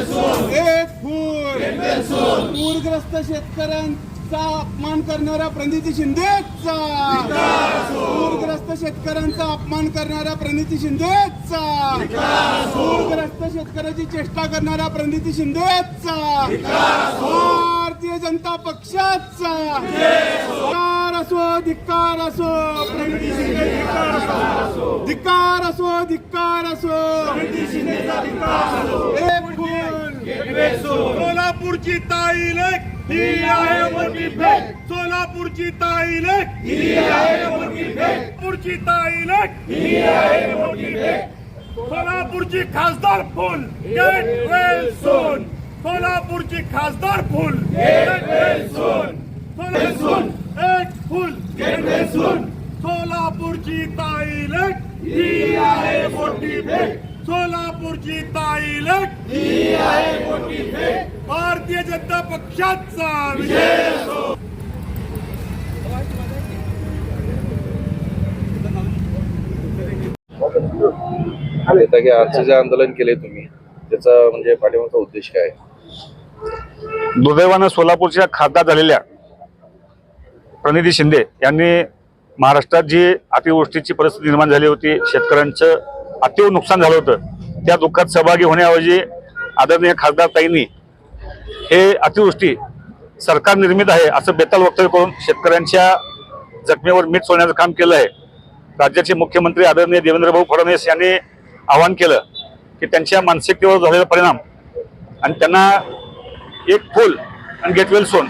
एक फूल पूरग्रस्त शेतकऱ्यांचा अपमान करणाऱ्या प्रणिती शिंदेचा. पूरग्रस्त शेतकऱ्यांचा अपमान करणाऱ्या प्रणिती शिंदेचा. पूरग्रस्त शेतकऱ्याची चेष्टा करणाऱ्या प्रणिती शिंदेचा. भारतीय जनता पक्षाचा. असो धिक्कार असो धिक्कार असो. धिक्कार असो फूल. सोलापूरची ताई लेख ही आहे सोलापूरची ताई लेख ही आहे सोलापूरची ताई लेख ही आहे सोलापूरची खासदार फुल. गेट वेल सोन. सोलापूरची खासदार फुल. गेट वेल सोन. सोलापूर फुल वेल सोन सोलापूरची ताई लेक ही आहे मोठी भेट सोलापूरची ताई लेक ही आहे मोठी भेट भारतीय जनता पक्षाचा विजय असो. आता की आजचं जे आंदोलन केले तुम्ही त्याचा म्हणजे पाठिंबाचा उद्देश काय आहे? दुर्दैवानं सोलापूरच्या खासदार झालेल्या प्रनिधी शिंदे यांनी महाराष्ट्रात जी अतिवृष्टीची परिस्थिती निर्माण झाली होती शेतकऱ्यांचं अतिव नुकसान झालं होतं त्या दुःखात सहभागी होण्याऐवजी आदरणीय खासदार ताईंनी हे अतिवृष्टी सरकार निर्मित आहे असं बेताल वक्तव्य करून शेतकऱ्यांच्या जखमेवर मीठ सोडण्याचं काम केलं आहे. राज्याचे मुख्यमंत्री आदरणीय देवेंद्रभाऊ फडणवीस यांनी आवाहन केलं की त्यांच्या मानसिकतेवर झालेला परिणाम आणि त्यांना एक फुल आणि गेटवेल सोन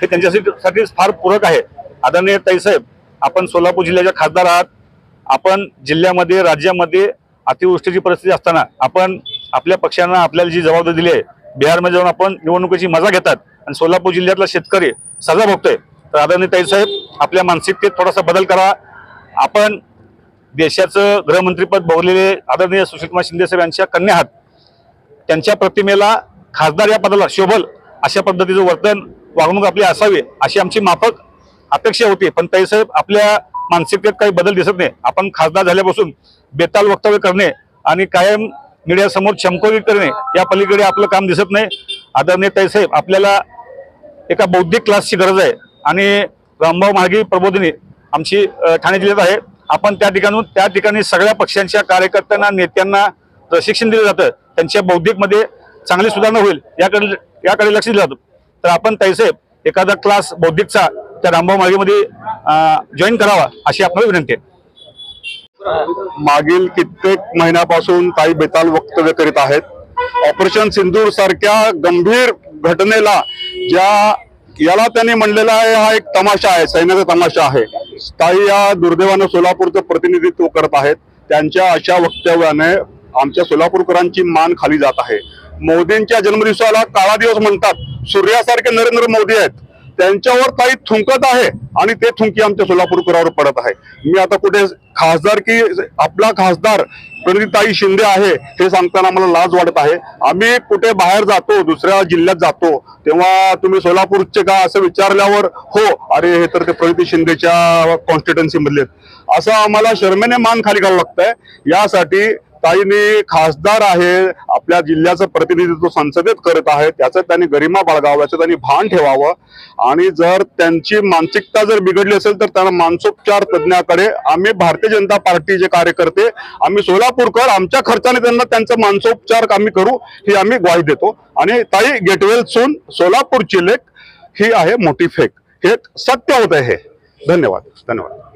हे त्यांच्यासाठी फार पूरक आहे. आदरणीय ताईसाहेब आपण सोलापूर जिल्ह्याच्या खासदार आहात. आपण जिल्ह्यामध्ये राज्यामध्ये अतिवृष्टीची परिस्थिती असताना आपण आपल्या पक्षांना आपल्याला जी जबाबदारी दिली आहे बिहारमध्ये जाऊन आपण निवडणुकीची मजा घेतात आणि सोलापूर जिल्ह्यातला शेतकरी सजा भोगतोय. तर आदरणीय ताईसाहेब आपल्या मानसिकतेत थोडासा बदल करा. आपण देशाचं गृहमंत्रीपद भोगलेले आदरणीय सुशीलकुमार शिंदेसाहेब यांच्या कन्या आहात. त्यांच्या प्रतिमेला खासदार या पदाला शोभल अशा पद्धतीचं वर्तन वागणूक आपली असावी अशी आमची माफक अपेक्षा होती. पण ताईसाहेब आपल्या मानसिकतेत काही बदल दिसत नाही. आपण खासदार झाल्यापासून बेताल वक्तव्य करणे आणि कायम मीडियासमोर चमकोरी करणे या पलीकडे आपलं काम दिसत नाही. आदरणीय ताईसाहेब आपल्याला एका बौद्धिक क्लासची गरज आहे. आणि रामभाऊ मार्गी प्रबोधिनी आमची ठाणे जिल्ह्यात आहे. आपण त्या ठिकाणून त्या ठिकाणी सगळ्या पक्षांच्या कार्यकर्त्यांना नेत्यांना प्रशिक्षण दिलं जातं. त्यांच्या बौद्धिकमध्ये चांगली सुधारणा होईल. याकडे याकडे लक्ष दिलं जातं. तर आपण ताईसाहेब एखादा क्लास बौद्धिकचा त्या रामभाऊ मागेमध्ये जॉईन करावा अशी आपल्याला विनंती आहे. मागील कित्येक महिन्यापासून काही बेताल वक्तव्य करीत आहेत. ऑपरेशन सिंदूर सारख्या गंभीर घटनेला ज्या याला त्यांनी म्हणलेला आहे हा एक तमाशा आहे सैन्याचा तमाशा आहे. काही या दुर्दैवानं सोलापूरचं प्रतिनिधित्व करत आहेत. त्यांच्या अशा वक्तव्याने आमच्या सोलापूरकरांची मान खाली जात आहे. मोदींच्या जन्मदिवसाला काळा दिवस म्हणतात. सूर्यासारखे नरेंद्र मोदी आहेत. त्यांच्यावर ताई थुंकत आहे आणि ते थुंकी आमच्या सोलापूरकरावर पडत आहे. मी आता कुठे खासदार की आपला खासदार प्रणिताई शिंदे आहे हे सांगताना मला लाज वाटत आहे. आम्ही कुठे बाहेर जातो दुसऱ्या जिल्ह्यात जातो तेव्हा तुम्ही सोलापूरचे का असं विचारल्यावर हो अरे हे तर ते प्रणिती शिंदेच्या कॉन्स्टिट्युन्सी मधले आहेत. असं आम्हाला शर्मेने मान खाली घालावं लागतंय. यासाठी ताईने खासदार आहे आपल्या जिल्ह्याचं प्रतिनिधित्व संसदेत करत आहे त्याचं त्यांनी गरिमा बाळगावं याचं त्यांनी भान ठेवावं. आणि जर त्यांची मानसिकता जर बिघडली असेल तर त्यांना मानसोपचार तज्ञाकडे आम्ही भारतीय जनता पार्टीचे कार्यकर्ते आम्ही सोलापूरकर आमच्या खर्चाने त्यांना त्यांचा मानसोपचार आम्ही करू ही आम्ही ग्वाही देतो. आणि ताई गेटवेल सून सोलापूरची लेख ही आहे मोठी फेक. हे सत्य होत आहे. हे. धन्यवाद. धन्यवाद.